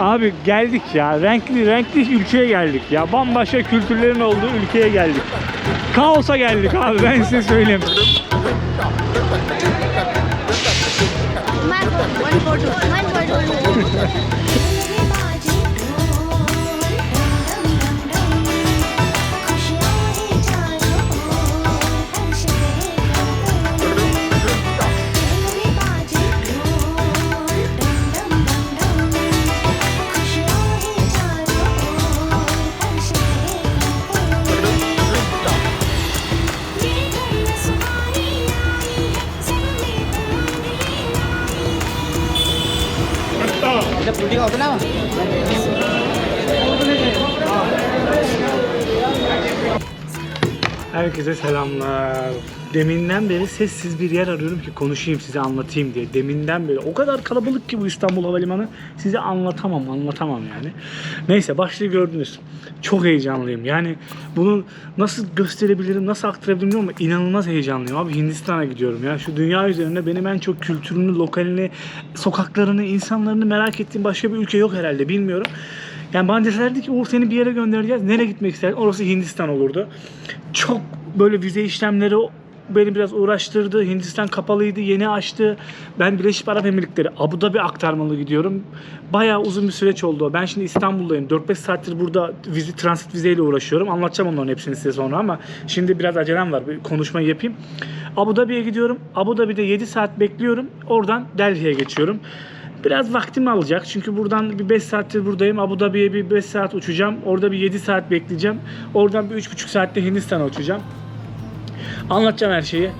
Abi geldik ya. Renkli renkli ülkeye geldik ya. Bambaşka kültürlerin olduğu ülkeye geldik. Kaosa geldik abi ben size söyleyeyim. 搞อ来吗 Herkese selamlar. Deminden beri sessiz bir yer arıyorum ki konuşayım size anlatayım diye. Deminden beri o kadar kalabalık ki bu İstanbul Havalimanı size anlatamam anlatamam yani. Neyse başlığı gördünüz. Çok heyecanlıyım. Yani bunu nasıl gösterebilirim, nasıl aktarabilirim bilmiyorum ama inanılmaz heyecanlıyım. Abi Hindistan'a gidiyorum ya. Şu dünya üzerinde benim en çok kültürünü, lokalini, sokaklarını, insanlarını merak ettiğim başka bir ülke yok herhalde bilmiyorum. Yani bana deselerdi ki Uğur seni bir yere göndereceğiz. Nereye gitmek istersin? Orası Hindistan olurdu. Çok böyle vize işlemleri beni biraz uğraştırdı. Hindistan kapalıydı, yeni açtı. Ben Birleşik Arap Emirlikleri, Abu Dhabi aktarmalı gidiyorum. Bayağı uzun bir süreç oldu. Ben şimdi İstanbul'dayım. 4-5 saattir burada vize, transit vizeyle uğraşıyorum. Anlatacağım onların hepsini size sonra ama şimdi biraz acelem var. Bir konuşmayı yapayım. Abu Dhabi'ye gidiyorum. Abu Dhabi'de 7 saat bekliyorum. Oradan Delhi'ye geçiyorum. Biraz vaktimi alacak çünkü buradan bir 5 saattir buradayım. Abu Dhabi'ye bir 5 saat uçacağım. Orada bir 7 saat bekleyeceğim. Oradan bir 3,5 saatte Hindistan'a uçacağım. Anlatacağım her şeyi.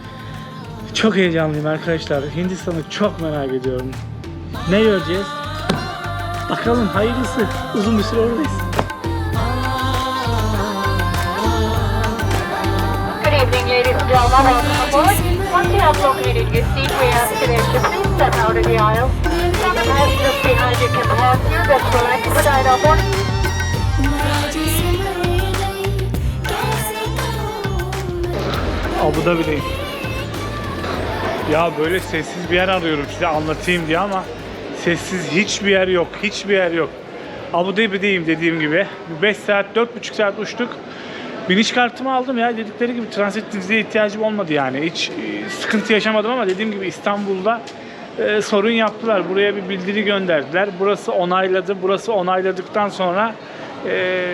Çok heyecanlıyım arkadaşlar. Hindistan'ı çok merak ediyorum. Ne göreceğiz? Bakalım hayırlısı. Uzun bir süre oradayız. Good evening, ladies and gentlemen. Once you have located your seat, we ask that you please step out of the aisle. Abu Dhabi'deyim. Ya böyle sessiz bir yer arıyorum size anlatayım diye ama sessiz hiçbir yer yok. Hiçbir yer yok. Abu Dhabi'deyim dediğim gibi. 5 saat, 4,5 saat uçtuk. Biniş kartımı aldım ya dedikleri gibi transit vizeye ihtiyacım olmadı yani. Hiç e, sıkıntı yaşamadım ama dediğim gibi İstanbul'da e, sorun yaptılar. Buraya bir bildiri gönderdiler. Burası onayladı. Burası onayladıktan sonra e,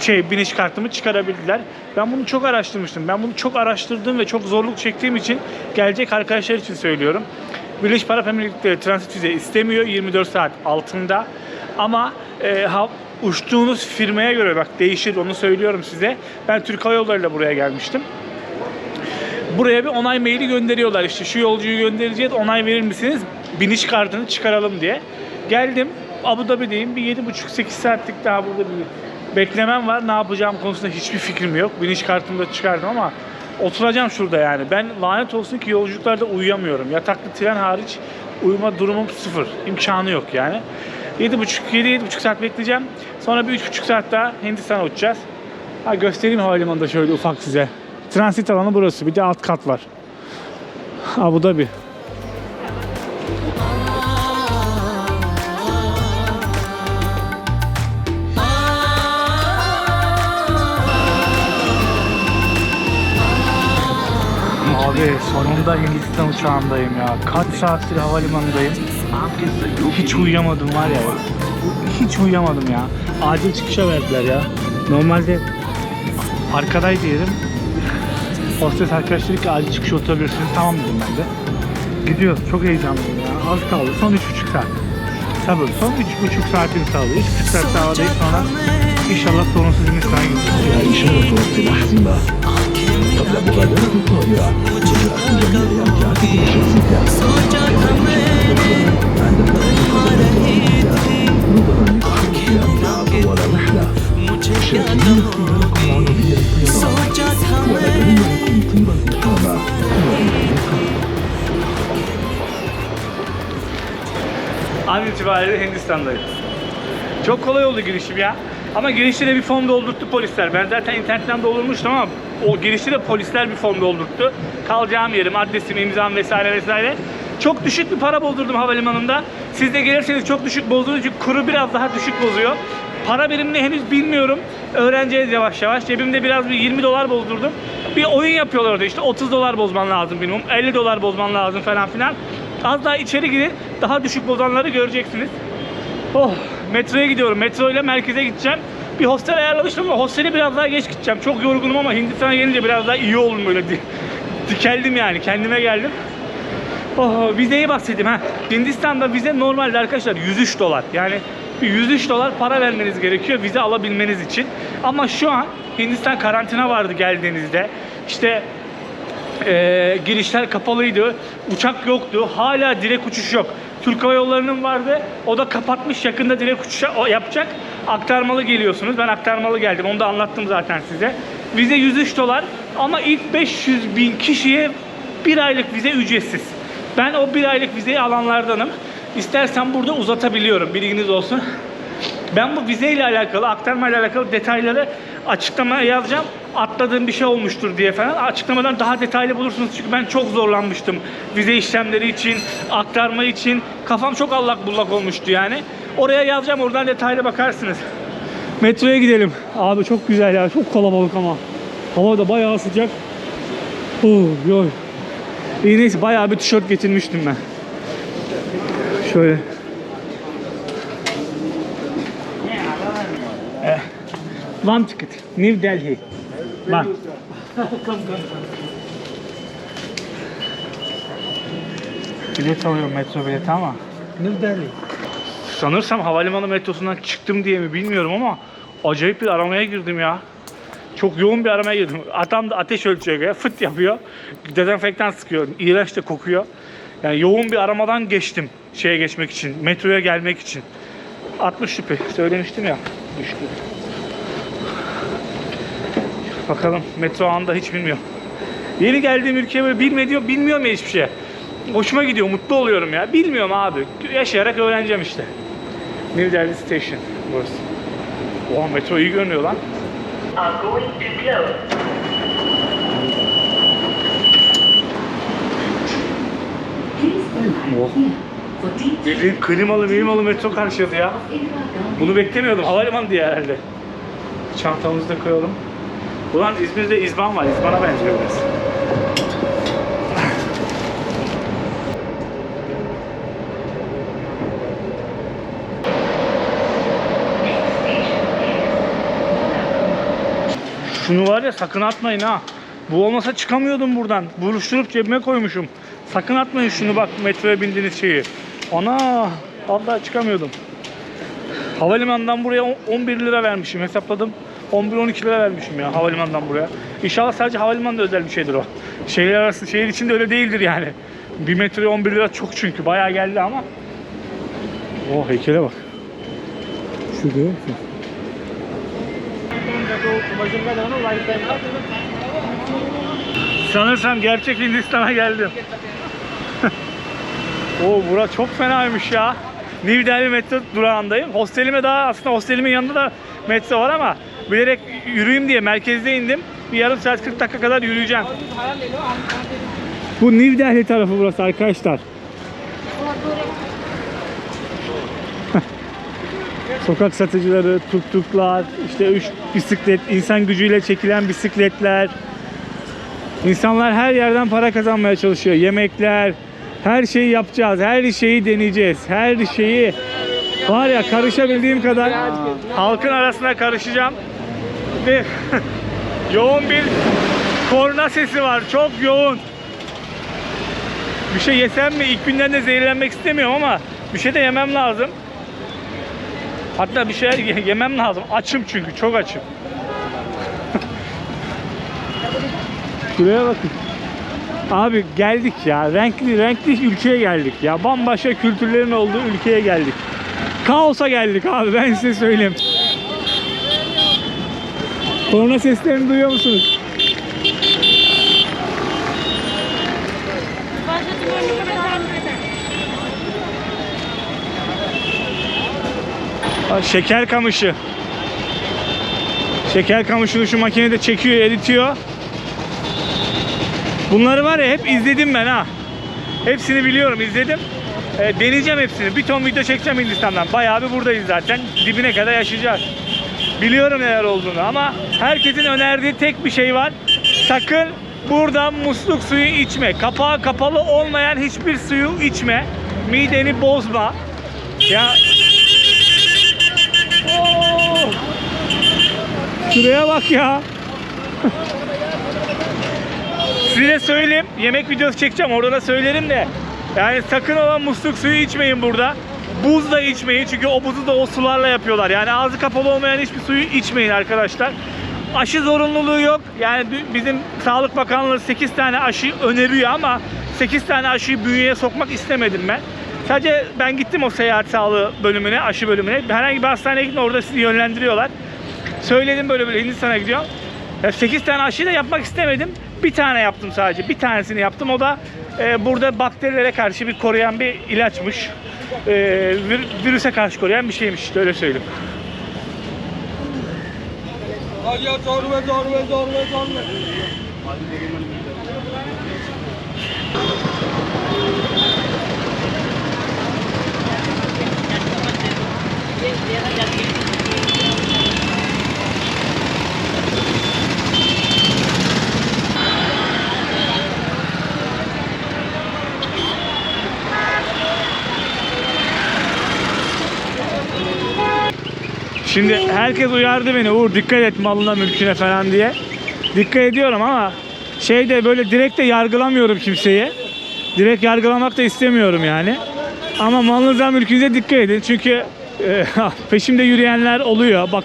şey biniş kartımı çıkarabildiler. Ben bunu çok araştırmıştım. Ben bunu çok araştırdığım ve çok zorluk çektiğim için gelecek arkadaşlar için söylüyorum. Birleşik Arap Emirlikleri transit vize istemiyor 24 saat altında. Ama e, ha, uçtuğunuz firmaya göre bak değişir onu söylüyorum size. Ben Türk Hava Yolları ile buraya gelmiştim buraya bir onay maili gönderiyorlar işte şu yolcuyu göndereceğiz onay verir misiniz biniş kartını çıkaralım diye. Geldim Abu Dhabi'deyim bir 7,5-8 saatlik daha burada bir beklemem var. Ne yapacağım konusunda hiçbir fikrim yok. Biniş kartımı da çıkardım ama oturacağım şurada yani. Ben lanet olsun ki yolculuklarda uyuyamıyorum. Yataklı tren hariç uyuma durumum sıfır. İmkanı yok yani. 7,5-7,5 saat bekleyeceğim. Sonra bir 3,5 saat daha Hindistan'a uçacağız. Ha göstereyim havalimanında şöyle ufak size. Transit alanı burası. Bir de alt kat var. Abu Dhabi. Abi sonunda Hindistan uçağındayım ya. Kaç saattir havalimanındayım. Hiç uyuyamadım var ya. Hiç uyuyamadım ya. Acil çıkışa verdiler ya. Normalde arkadaydı yerim. Hostes arkadaş dedi ki acil çıkış oturabilirsiniz. Tamam dedim ben de. Gidiyoruz. Çok heyecanlıyım ya. Az kaldı. Son 3,5 saat. Sabır. Son 3,5 saatimi sağlıyor. 3,5 saat sağlayıp sonra inşallah sorunsuz bir insan gidiyoruz. İtibariyle Hindistan'dayım. Çok kolay oldu girişim ya. Ama girişte de bir form doldurttu polisler. Ben zaten internetten doldurmuştum ama o girişte de polisler bir form doldurttu. Kalacağım yerim, adresim, imzam vesaire vesaire. Çok düşük bir para bozdurdum havalimanında. Siz de gelirseniz çok düşük bozdurduğunuz için kuru biraz daha düşük bozuyor. Para birimini henüz bilmiyorum. Öğreneceğiz yavaş yavaş. Cebimde biraz bir 20 dolar bozdurdum. Bir oyun yapıyorlar orada işte 30 dolar bozman lazım minimum. 50 dolar bozman lazım falan filan. Az daha içeri girin. Daha düşük bozanları göreceksiniz. Oh metroya gidiyorum. Metro ile merkeze gideceğim. Bir hostel ayarlamıştım ama hostele biraz daha geç gideceğim. Çok yorgunum ama Hindistan'a gelince biraz daha iyi oldum böyle. Di- Dikeldim yani. Kendime geldim. Oh, vizeye bahsedeyim ha. Hindistan'da vize normalde arkadaşlar 103 dolar. Yani bir 103 dolar para vermeniz gerekiyor vize alabilmeniz için. Ama şu an Hindistan karantina vardı geldiğinizde. İşte ee, girişler kapalıydı. Uçak yoktu. Hala direkt uçuş yok. Türk Hava Yolları'nın vardı. O da kapatmış. Yakında direkt uçuş o yapacak. Aktarmalı geliyorsunuz. Ben aktarmalı geldim. Onu da anlattım zaten size. Vize 103 dolar ama ilk 500 bin kişiye bir aylık vize ücretsiz. Ben o bir aylık vizeyi alanlardanım. İstersen burada uzatabiliyorum. Bilginiz olsun. Ben bu vizeyle alakalı, aktarmayla alakalı detayları açıklamaya yazacağım. Atladığım bir şey olmuştur diye falan. Açıklamadan daha detaylı bulursunuz. Çünkü ben çok zorlanmıştım. Vize işlemleri için, aktarma için. Kafam çok allak bullak olmuştu yani. Oraya yazacağım. Oradan detaylı bakarsınız. Metroya gidelim. Abi çok güzel ya. Çok kalabalık ama. Hava da bayağı sıcak. Oh, yoy. İyi neyse bayağı bir tişört getirmiştim ben. Şöyle. One ticket. New Delhi. One. Bilet alıyorum metro bileti ama. New Delhi. Sanırsam havalimanı metrosundan çıktım diye mi bilmiyorum ama acayip bir aramaya girdim ya. Çok yoğun bir aramaya girdim. Adam da ateş ölçüyor göre fıt yapıyor. Dezenfektan sıkıyor. İğrenç de kokuyor. Yani yoğun bir aramadan geçtim şeye geçmek için, metroya gelmek için. 60 şüphe söylemiştim ya. Düştü. Bakalım metro anda hiç bilmiyorum. Yeni geldiğim ülkeye böyle bilmediğim, bilmiyorum ya hiçbir şey. Hoşuma gidiyor, mutlu oluyorum ya. Bilmiyorum abi. Yaşayarak öğreneceğim işte. New Delhi Station burası. Oha metro iyi görünüyor lan. close. Oh. Bildiğin klimalı klimalı metro karşıladı ya. Bunu beklemiyordum. Havalimanı diye herhalde. Çantamızı da koyalım. Ulan İzmir'de İzban var. İzban'a benziyor biraz. Şunu var ya sakın atmayın ha. Bu olmasa çıkamıyordum buradan. Buruşturup cebime koymuşum. Sakın atmayın şunu bak metroya bindiğiniz şeyi. Ana vallahi çıkamıyordum. Havalimanından buraya on- 11 lira vermişim hesapladım. 11-12 lira vermişim ya havalimanından buraya. İnşallah sadece havalimanında özel bir şeydir o. Şehir arası, şehir içinde öyle değildir yani. Bir metroya 11 lira çok çünkü. Bayağı geldi ama. Oh heykele bak. Şu görüyor musun? Sanırsam gerçek Hindistan'a geldim. Oo bura çok fenaymış ya. New Delhi metro durağındayım. Hostelime daha aslında hostelimin yanında da metro var ama bilerek yürüyeyim diye merkezde indim. Bir yarım saat 40 dakika kadar yürüyeceğim. Bu New Delhi tarafı burası arkadaşlar. Sokak satıcıları, tuktuklar, işte üç bisiklet, insan gücüyle çekilen bisikletler. İnsanlar her yerden para kazanmaya çalışıyor. Yemekler, her şeyi yapacağız, her şeyi deneyeceğiz, her şeyi var ya karışabildiğim kadar halkın arasına karışacağım ve yoğun bir korna sesi var, çok yoğun. Bir şey yesem mi? İlk günden de zehirlenmek istemiyorum ama bir şey de yemem lazım. Hatta bir şey ye- yemem lazım. Açım çünkü, çok açım. Şuraya bakın. Abi geldik ya. Renkli renkli ülkeye geldik ya. Bambaşka kültürlerin olduğu ülkeye geldik. Kaosa geldik abi ben size söyleyeyim. Korna seslerini duyuyor musunuz? Şeker kamışı. Şeker kamışını şu makinede çekiyor, eritiyor. Bunları var ya hep izledim ben ha. Hepsini biliyorum, izledim. E, deneyeceğim hepsini. Bir ton video çekeceğim Hindistan'dan. Bayağı bir buradayız zaten. Dibine kadar yaşayacağız. Biliyorum neler olduğunu ama herkesin önerdiği tek bir şey var. Sakın buradan musluk suyu içme. Kapağı kapalı olmayan hiçbir suyu içme. Mideni bozma. Ya Oo! Şuraya bak ya. Size söyleyeyim. Yemek videosu çekeceğim. Orada da söylerim de. Yani sakın olan musluk suyu içmeyin burada. Buz da içmeyin. Çünkü o buzu da o sularla yapıyorlar. Yani ağzı kapalı olmayan hiçbir suyu içmeyin arkadaşlar. Aşı zorunluluğu yok. Yani bizim Sağlık Bakanlığı 8 tane aşı öneriyor ama 8 tane aşıyı bünyeye sokmak istemedim ben. Sadece ben gittim o seyahat sağlığı bölümüne, aşı bölümüne. Herhangi bir hastaneye gidin orada sizi yönlendiriyorlar. Söyledim böyle böyle Hindistan'a gidiyorum. Ya 8 tane aşıyı da yapmak istemedim. Bir tane yaptım sadece. Bir tanesini yaptım. O da e, burada bakterilere karşı bir koruyan bir ilaçmış. E, vir- virüse karşı koruyan bir şeymiş öyle söyleyeyim. भैया सौ रुपये सौ में सौ रुपये सौ रुपये Şimdi herkes uyardı beni Uğur dikkat et malına mülküne falan diye. Dikkat ediyorum ama şeyde böyle direkt de yargılamıyorum kimseyi. Direkt yargılamak da istemiyorum yani. Ama malınıza mülkünüze dikkat edin. Çünkü e, peşimde yürüyenler oluyor. Bak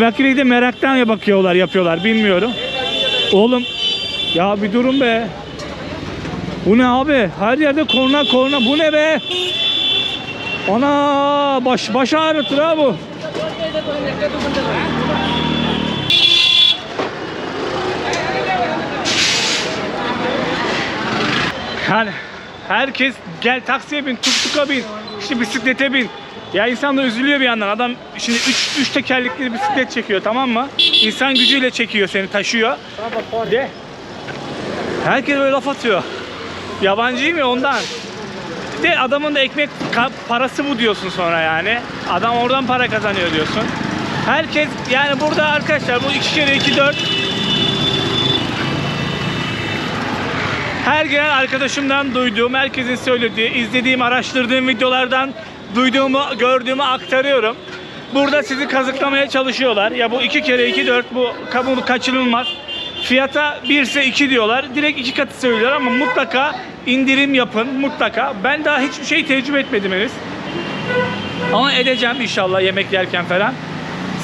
belki de meraktan ya bakıyorlar yapıyorlar bilmiyorum. Oğlum ya bir durun be. Bu ne abi? Her yerde korna korna. Bu ne be? Ana baş baş ağrıtır ha bu. Yani herkes gel taksiye bin, tuk-tuka bin, işte bisiklete bin. Ya insan da üzülüyor bir yandan. Adam şimdi üç, üç tekerlekli bisiklet çekiyor tamam mı? İnsan gücüyle çekiyor seni, taşıyor. De. Herkes böyle laf atıyor. Yabancıyım ya ondan. De adamın da ekmek parası bu diyorsun sonra yani. Adam oradan para kazanıyor diyorsun. Herkes yani burada arkadaşlar bu iki kere iki dört her gelen arkadaşımdan duyduğum, herkesin söylediği, izlediğim, araştırdığım videolardan duyduğumu, gördüğümü aktarıyorum. Burada sizi kazıklamaya çalışıyorlar. Ya bu iki kere iki dört bu kabul kaçınılmaz. Fiyata 1 ise 2 diyorlar. Direkt iki katı söylüyorlar ama mutlaka indirim yapın mutlaka. Ben daha hiçbir şey tecrübe etmedim henüz. Ama edeceğim inşallah yemek yerken falan.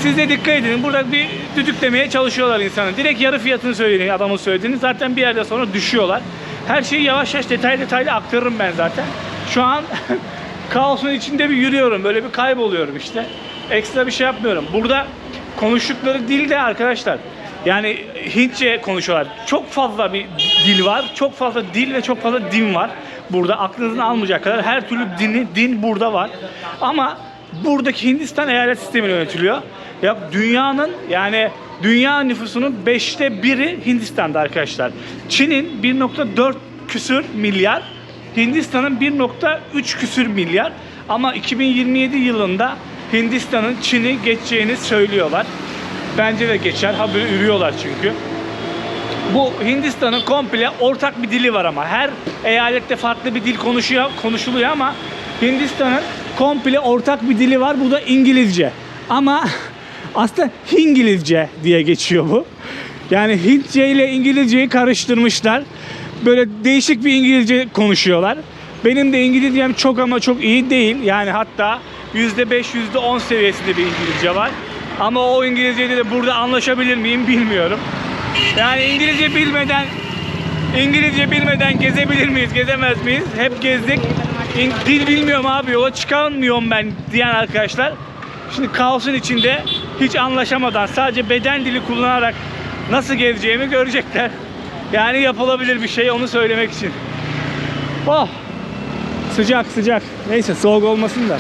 Siz de dikkat edin. Burada bir düdüklemeye çalışıyorlar insanı. Direkt yarı fiyatını söyleyin adamın söylediğini. Zaten bir yerde sonra düşüyorlar. Her şeyi yavaş yavaş detaylı detaylı aktarırım ben zaten. Şu an kaosun içinde bir yürüyorum. Böyle bir kayboluyorum işte. Ekstra bir şey yapmıyorum. Burada konuştukları dil de arkadaşlar. Yani Hintçe konuşuyorlar. Çok fazla bir dil var. Çok fazla dil ve çok fazla din var. Burada aklınızın almayacak kadar her türlü dini, din burada var. Ama buradaki Hindistan eyalet sistemiyle yönetiliyor. Ya dünyanın yani dünya nüfusunun 5'te biri Hindistan'da arkadaşlar. Çin'in 1.4 küsür milyar, Hindistan'ın 1.3 küsür milyar. Ama 2027 yılında Hindistan'ın Çin'i geçeceğini söylüyorlar. Bence de geçer. Haberi ürüyorlar çünkü. Bu Hindistan'ın komple ortak bir dili var ama her eyalette farklı bir dil konuşuyor, konuşuluyor ama Hindistan'ın komple ortak bir dili var. Bu da İngilizce. Ama aslında Hingilizce diye geçiyor bu. Yani Hintçe ile İngilizceyi karıştırmışlar. Böyle değişik bir İngilizce konuşuyorlar. Benim de İngilizcem çok ama çok iyi değil. Yani hatta %5, %10 seviyesinde bir İngilizce var. Ama o İngilizceyle de burada anlaşabilir miyim bilmiyorum. Yani İngilizce bilmeden İngilizce bilmeden gezebilir miyiz, gezemez miyiz? Hep gezdik. İng- Dil bilmiyorum abi, yola çıkamıyorum ben diyen arkadaşlar. Şimdi kaosun içinde hiç anlaşamadan sadece beden dili kullanarak nasıl gezeceğimi görecekler. Yani yapılabilir bir şey onu söylemek için. Oh! Sıcak sıcak. Neyse soğuk olmasın da.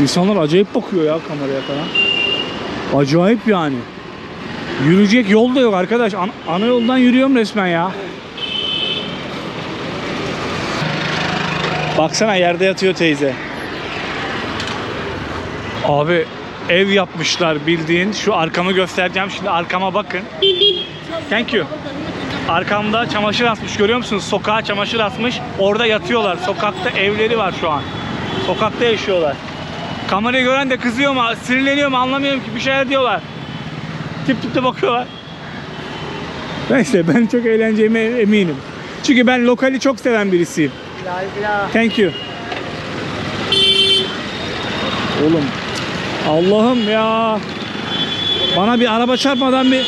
İnsanlar acayip bakıyor ya kameraya falan. Acayip yani. Yürüyecek yol da yok arkadaş. Ana, ana yoldan yürüyorum resmen ya. Baksana yerde yatıyor teyze. Abi ev yapmışlar bildiğin. Şu arkamı göstereceğim. Şimdi arkama bakın. Thank you. Arkamda çamaşır asmış görüyor musunuz? Sokağa çamaşır asmış. Orada yatıyorlar. Sokakta evleri var şu an. Sokakta yaşıyorlar. Kamerayı gören de kızıyor mu, sinirleniyor mu anlamıyorum ki bir şeyler diyorlar. Tip tip de bakıyorlar. Neyse ben çok eğleneceğime eminim. Çünkü ben lokali çok seven birisiyim. Thank you. Oğlum Allah'ım ya. Bana bir araba çarpmadan bir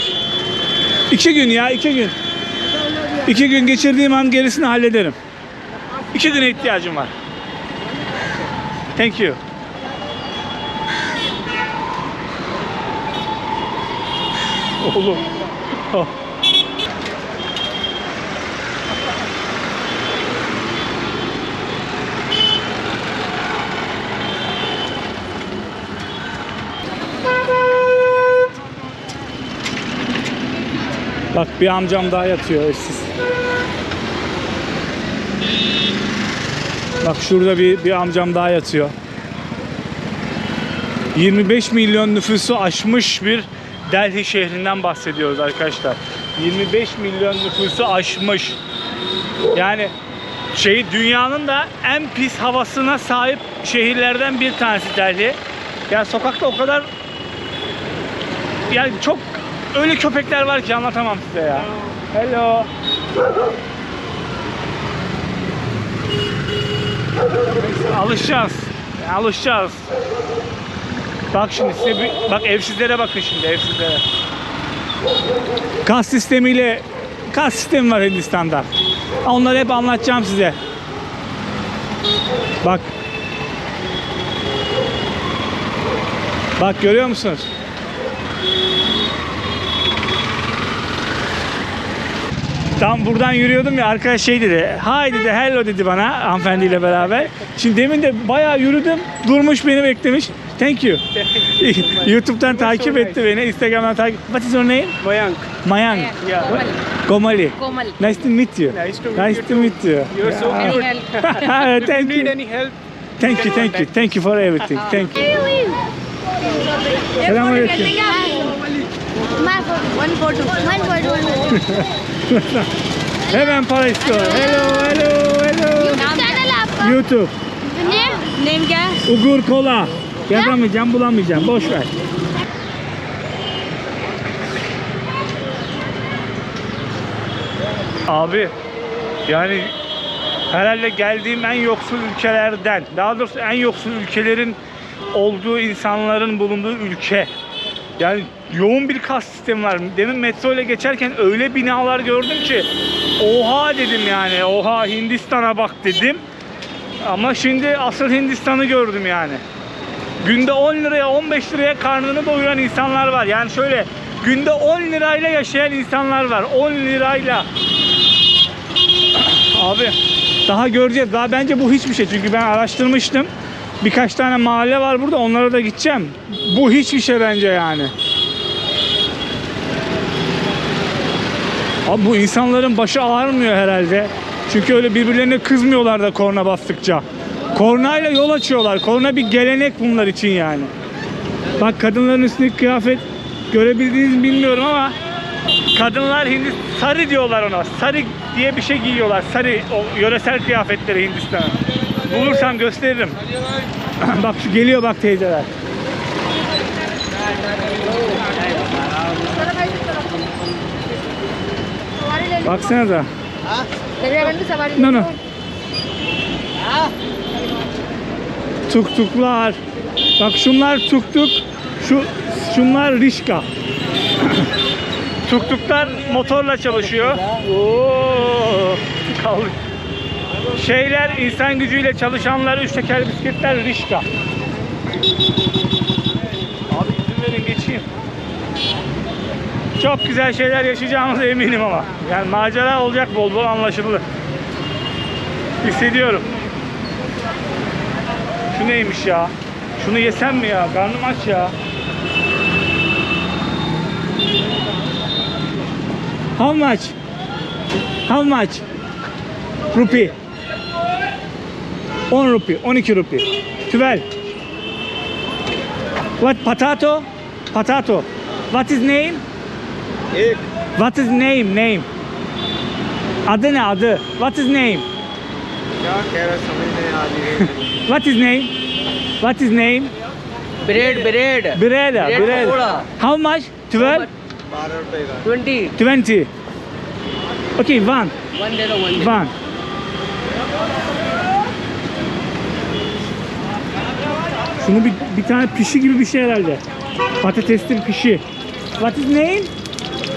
iki gün ya iki gün. İki gün geçirdiğim an gerisini hallederim. İki güne ihtiyacım var. Thank you. Oğlum. Oh. Bak bir amcam daha yatıyor evsiz. Bak şurada bir, bir amcam daha yatıyor. 25 milyon nüfusu aşmış bir Delhi şehrinden bahsediyoruz arkadaşlar. 25 milyon nüfusu aşmış. Yani şey dünyanın da en pis havasına sahip şehirlerden bir tanesi Delhi. Yani sokakta o kadar yani çok öyle köpekler var ki anlatamam size ya. Hello. Alışacağız. Alışacağız. Bak şimdi size bir, bak evsizlere bakın şimdi evsizlere. Kas sistemiyle kas sistemi var Hindistan'da. Onları hep anlatacağım size. Bak. Bak görüyor musunuz? Tam buradan yürüyordum ya arkadaş şey dedi. Hi dedi, hello dedi bana hanımefendiyle beraber. Şimdi demin de bayağı yürüdüm. Durmuş beni beklemiş. Thank you. YouTube'dan takip etti beni. Instagram'dan takip. What is your name? Mayank. Mayank. Yeah. Komali. Komali. Nice to meet you. Nice to meet nice you. To meet you. You're yeah. so good. Any thank you. Need any help? Thank you, thank you. Thank you for everything. Uh-huh. Thank you. Selamünaleyküm. One for. One for two. One for two. Hemen para istiyor. Hello, hello, hello. YouTube. YouTube. Ne? Name क्या? Ugur Kola. Yazamayacağım, bulamayacağım. Boş ver. Abi yani herhalde geldiğim en yoksul ülkelerden, daha doğrusu en yoksul ülkelerin olduğu insanların bulunduğu ülke. Yani yoğun bir kas sistemi var. Demin metro ile geçerken öyle binalar gördüm ki oha dedim yani. Oha Hindistan'a bak dedim. Ama şimdi asıl Hindistan'ı gördüm yani. Günde 10 liraya 15 liraya karnını doyuran insanlar var. Yani şöyle günde 10 lirayla yaşayan insanlar var. 10 lirayla. Abi daha göreceğiz. Daha bence bu hiçbir şey. Çünkü ben araştırmıştım. Birkaç tane mahalle var burada. Onlara da gideceğim. Bu hiçbir şey bence yani. Abi bu insanların başı ağrımıyor herhalde. Çünkü öyle birbirlerine kızmıyorlar da korna bastıkça. Kornayla yol açıyorlar. Korna bir gelenek bunlar için yani. Bak kadınların üstündeki kıyafet görebildiğinizi bilmiyorum ama kadınlar Hindi sarı diyorlar ona. Sarı diye bir şey giyiyorlar. Sarı o yöresel kıyafetleri Hindistan'ın. Bulursam gösteririm. bak şu geliyor bak teyzeler. Baksana da. No no. Tuktuklar. Bak şunlar tuktuk. Şu şunlar rişka. Tuktuklar motorla çalışıyor. Oo. Şeyler insan gücüyle çalışanlar üç teker bisikletler rişka. Abi izin verin geçeyim. Çok güzel şeyler yaşayacağımıza eminim ama. Yani macera olacak bol bol anlaşıldı. Hissediyorum. Şu neymiş ya? Şunu yesem mi ya? Karnım aç ya. How much? How much? Rupi. 10 rupi, 12 rupi. 12. What potato? Potato. What is name? Ek. What is name? Name. Adı ne adı? What is name? Ya kere samimi ne adı? What is name? What is name? Bread, bread. Bread, bread. bread. How much? 12? 20. 20. Okay, one. One zero, one zero. One. Şunu bir, bir tane pişi gibi bir şey herhalde. Patatesli pişi. What is name?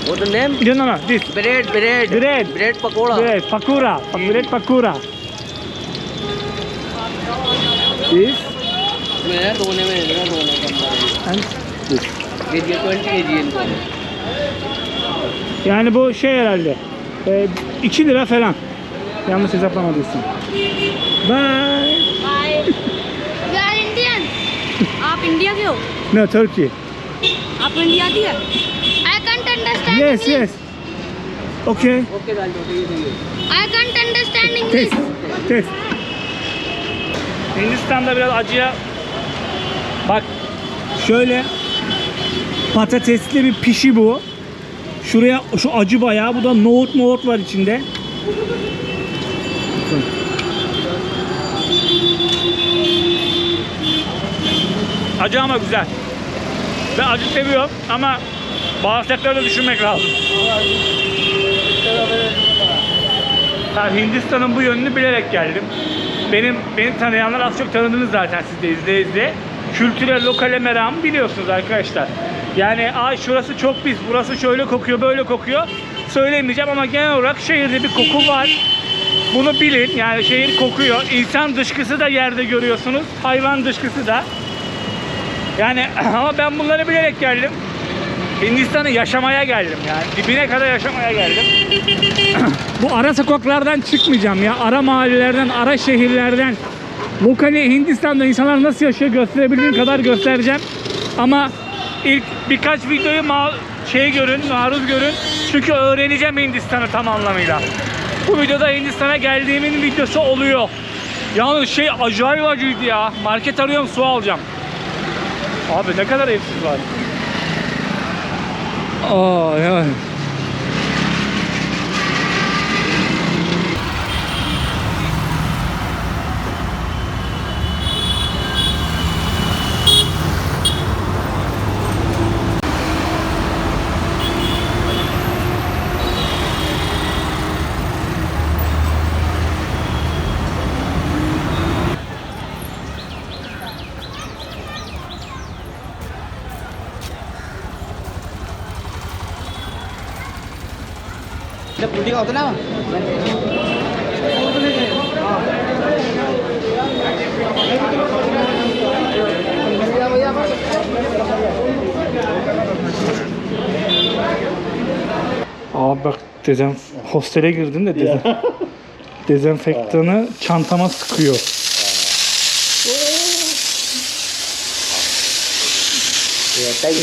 What the name? You don't know. This. Bread, bread. Bread. Bread pakora. Bread pakora. Bread pakora This मेरा दोने में मेरा दोने का and this. ये ट्वेंटी के जी इनको Yani bu şey herhalde. 2 lira falan. Yanlış hesaplamadıysam. Bye. Bye. You are Indian. आप इंडिया के हो No, Turkey. आप इंडिया की है I can't understand Yes, English. yes. Okay. Okay डाल दो ये ये I can't understand English. Test. Test. Hindistan'da biraz acıya bak şöyle patatesli bir pişi bu. Şuraya şu acı bayağı. Bu da nohut nohut var içinde. Acı ama güzel. Ben acı seviyorum ama bağırsakları da düşünmek lazım. Yani Hindistan'ın bu yönünü bilerek geldim. Benim beni tanıyanlar az çok tanıdınız zaten siz de izle izle. Kültüre, lokale meramı biliyorsunuz arkadaşlar. Yani ay şurası çok pis, burası şöyle kokuyor, böyle kokuyor. Söylemeyeceğim ama genel olarak şehirde bir koku var. Bunu bilin. Yani şehir kokuyor. İnsan dışkısı da yerde görüyorsunuz. Hayvan dışkısı da. Yani ama ben bunları bilerek geldim. Hindistan'ı yaşamaya geldim yani. Dibine kadar yaşamaya geldim. Bu ara sokaklardan çıkmayacağım ya. Ara mahallelerden, ara şehirlerden. Lokali Hindistan'da insanlar nasıl yaşıyor gösterebildiğim kadar göstereceğim. Ama ilk birkaç videoyu ma şey görün, maruz görün. Çünkü öğreneceğim Hindistan'ı tam anlamıyla. Bu videoda Hindistan'a geldiğimin videosu oluyor. Yalnız şey acayip acıydı ya. Market arıyorum su alacağım. Abi ne kadar evsiz var. Aa ya. ఇంటికి అవుతున్నా Abi bak dezen hostele girdim de dezen dezenfektanı çantama sıkıyor.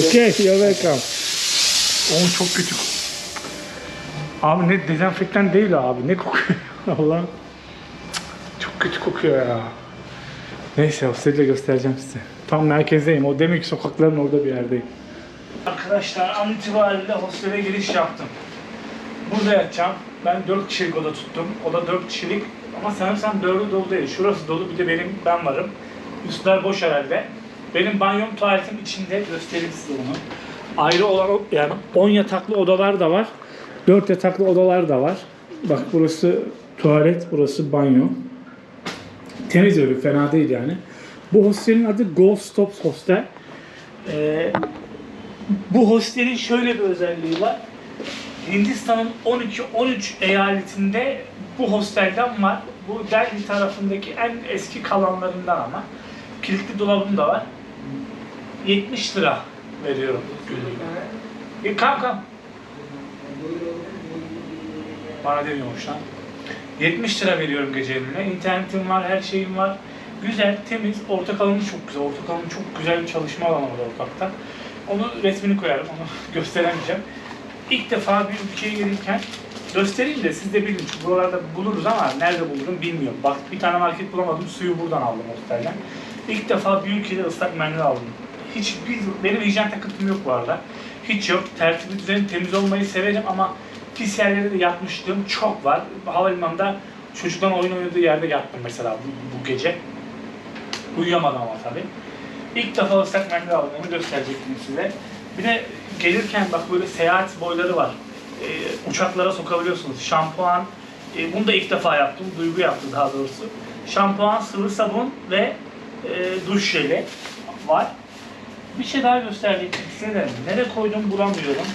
Okay, you're welcome. Oğlum çok kötü Abi ne dezenfektan değil abi. Ne kokuyor? Allah'ım. Çok kötü kokuyor ya. Neyse hostelde göstereceğim size. Tam merkezdeyim. O demek sokakların orada bir yerdeyim. Arkadaşlar an itibariyle hostele giriş yaptım. Burada yatacağım. Ben 4 kişilik oda tuttum. Oda 4 kişilik ama sanırsam 4'ü dolu değil. Şurası dolu bir de benim ben varım. Üstler boş herhalde. Benim banyom tuvaletim içinde göstereyim size onu. Ayrı olan yani 10 yataklı odalar da var. 4 yataklı odalar da var. Bak burası tuvalet, burası banyo. Temiz öyle fena değil yani. Bu hostelin adı Gold Stops Hostel. Ee, bu hostelin şöyle bir özelliği var. Hindistan'ın 12-13 eyaletinde bu hostelden var. Bu Delhi tarafındaki en eski kalanlarından ama. Kilitli dolabım da var. 70 lira veriyorum. E, kam kam. Bana demiyormuş lan. 70 lira veriyorum geceliğine. İnternetim var, her şeyim var. Güzel, temiz. Ortak alanı çok güzel. Ortak alanı çok güzel bir çalışma alanı var ortakta. Onu resmini koyarım. Onu gösteremeyeceğim. İlk defa bir ülkeye gelirken Göstereyim de siz de bilin. Çünkü buralarda buluruz ama nerede bulurum bilmiyorum. Bak bir tane market bulamadım. Suyu buradan aldım hostelden. İlk defa bir ülkede ıslak mendil aldım. Hiç bir, benim hijyen takıntım yok bu arada. Hiç yok. Tertipli düzenli temiz olmayı severim ama pis yerlerde de yatmışlığım çok var. Havalimanında çocuktan oyun oynadığı yerde yattım mesela bu, bu gece. Uyuyamadım ama tabii. İlk defa ıslak mendil aldım. Onu gösterecektim size. Bir de gelirken bak böyle seyahat boyları var. Ee, uçaklara sokabiliyorsunuz. Şampuan. e, bunu da ilk defa yaptım. Duygu yaptı daha doğrusu. Şampuan, sıvı sabun ve e, duş jeli var. Bir şey daha gösterecektim size de. Nereye koydum bulamıyorum.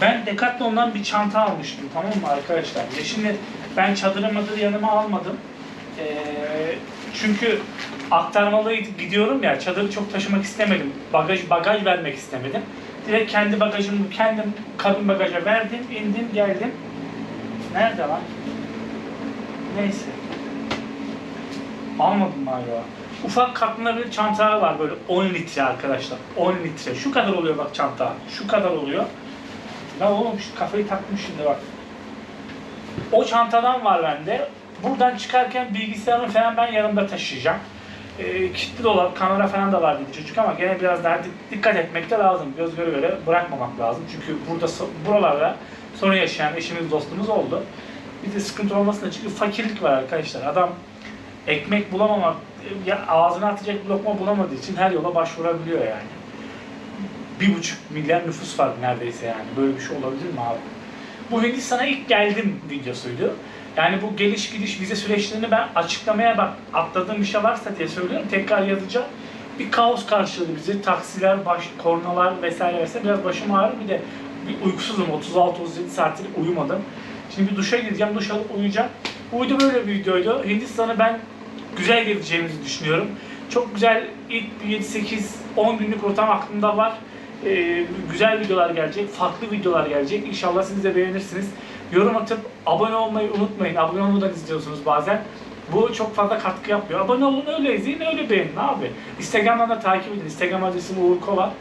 Ben Decathlon'dan bir çanta almıştım tamam mı arkadaşlar? Ya şimdi ben çadırı madırı yanıma almadım. Ee, çünkü aktarmalı gidiyorum ya çadırı çok taşımak istemedim. Bagaj bagaj vermek istemedim. Direkt kendi bagajımı kendim kabin bagaja verdim, indim, geldim. Nerede lan? Neyse. Almadım galiba. Ufak katlanabilir çantalar var böyle 10 litre arkadaşlar. 10 litre. Şu kadar oluyor bak çanta. Şu kadar oluyor. Ya oğlum şu kafayı takmış şimdi bak. O çantadan var bende. Buradan çıkarken bilgisayarımı falan ben yanımda taşıyacağım. E, kilitli dolap, kamera falan da var dedi çocuk ama gene biraz daha dik- dikkat etmek de lazım. Göz göre göre bırakmamak lazım. Çünkü burada buralarda sorun yaşayan eşimiz dostumuz oldu. Bir de sıkıntı olmasın çünkü fakirlik var arkadaşlar. Adam ekmek bulamamak, ya ağzına atacak bir lokma bulamadığı için her yola başvurabiliyor yani. Bir buçuk milyar nüfus var neredeyse yani. Böyle bir şey olabilir mi abi? Bu Hindistan'a ilk geldim videosuydu. Yani bu geliş gidiş vize süreçlerini ben açıklamaya bak atladığım bir şey varsa diye söylüyorum. Tekrar yazacağım. Bir kaos karşıladı bizi. Taksiler, baş, kornalar vesaire vesaire. Biraz başım ağrır. Bir de bir uykusuzum. 36-37 saattir uyumadım. Şimdi bir duşa gireceğim. Duş alıp uyuyacağım. Video böyle bir videoydu. Hindistan'ı ben güzel gezeceğimizi düşünüyorum. Çok güzel ilk 7-8-10 günlük ortam aklımda var. Ee, güzel videolar gelecek, farklı videolar gelecek. İnşallah siz de beğenirsiniz. Yorum atıp abone olmayı unutmayın. Abone olmadan izliyorsunuz bazen. Bu çok fazla katkı yapmıyor. Abone olun öyle izleyin öyle beğenin abi. Instagram'dan da takip edin. Instagram adresim Uğur Kova.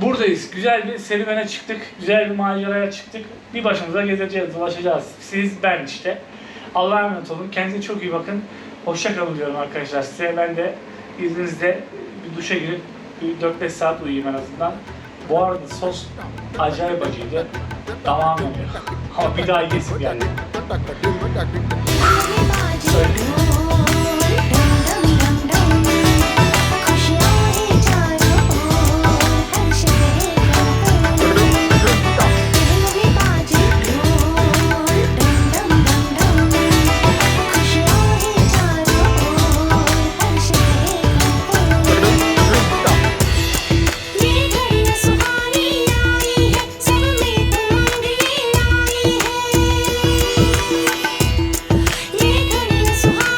Buradayız. Güzel bir serüvene çıktık. Güzel bir maceraya çıktık. Bir başımıza gezeceğiz, dolaşacağız. Siz, ben işte. Allah'a emanet olun. Kendinize çok iyi bakın. Hoşça kalın diyorum arkadaşlar. Size ben de izninizle bir duşa girip 4-5 saat uyuyayım en azından. Bu arada sos acayip acıydı. Damağım yanıyor. Ama bir daha yesim geldi. माझी